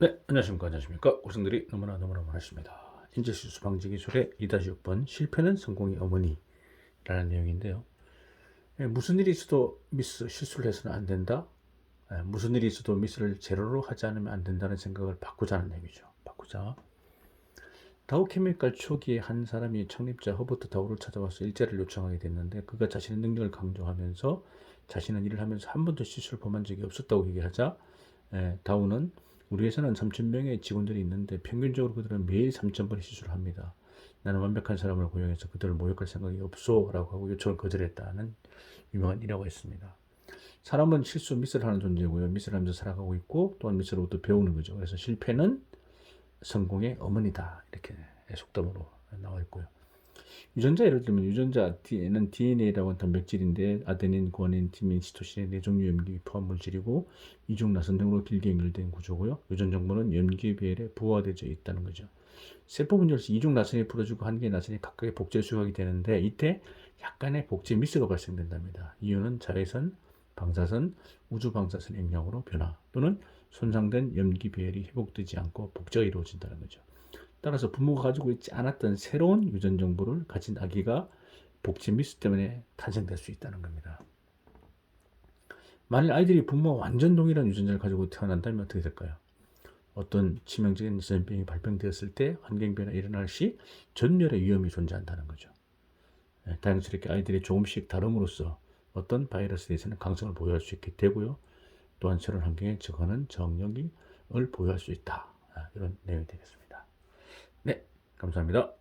네, 안녕하십니까. 안녕하십니까. 고생들이 너무나 너무나 많으십니다. 인재실수 방지 기술의 2-6번 실패는 성공의 어머니라는 내용인데요. 예, 무슨 일이 있어도 미스, 실수를 해서는 안 된다. 예, 무슨 일이 있어도 미스를 제로로 하지 않으면 안 된다는 생각을 바꾸자는 얘기죠. 바꾸자. 다우 케미칼 초기에 한 사람이 창립자 허버트 다우를 찾아와서 일자리를 요청하게 됐는데 그가 자신의 능력을 강조하면서 자신은 일을 하면서 한 번도 실수를 범한 적이 없었다고 얘기하자 예, 다우는 우리 회사는 3,000명의 직원들이 있는데 평균적으로 그들은 매일 3,000번의 실수를 합니다. 나는 완벽한 사람을 고용해서 그들을 모욕할 생각이 없소 라고 하고 요청을 거절했다는 유명한 일화가 있습니다. 사람은 실수, 미스를 하는 존재고요. 미스를 하면서 살아가고 있고 또한 미스로부터 배우는 거죠. 그래서 실패는 성공의 어머니다. 이렇게 속담으로 나와 있고요. 유전자 예를 들면 유전자 D는 DNA라고 하는 단백질인데 아데닌, 구아닌, 티민, 시토신의 네 종류 염기 포함 물질이고 이중 나선 등으로 길게 연결된 구조고요. 유전 정보는 염기 배열에 부화되어 있다는 거죠. 세포 분열시 이중 나선이 풀어지고 한 개의 나선이 각각의 복제 수각이 되는데 이때 약간의 복제 미스가 발생된답니다. 이유는 자외선, 방사선, 우주 방사선의 영향으로 변화 또는 손상된 염기 배열이 회복되지 않고 복제가 이루어진다는 거죠. 따라서 부모가 가지고 있지 않았던 새로운 유전 정보를 가진 아기가 복제 미스 때문에 탄생될 수 있다는 겁니다. 만일 아이들이 부모와 완전 동일한 유전자를 가지고 태어난다면 어떻게 될까요? 어떤 치명적인 전염병이 발병되었을 때 환경 변화 일어날 시 전멸의 위험이 존재한다는 거죠. 예, 다행스럽게 아이들이 조금씩 다름으로써 어떤 바이러스에 대해서는 강성을 보유할 수 있게 되고요. 또한 새로운 환경에 적응하는 정력을 보유할 수 있다. 아, 이런 내용이 되겠습니다. 네, 감사합니다.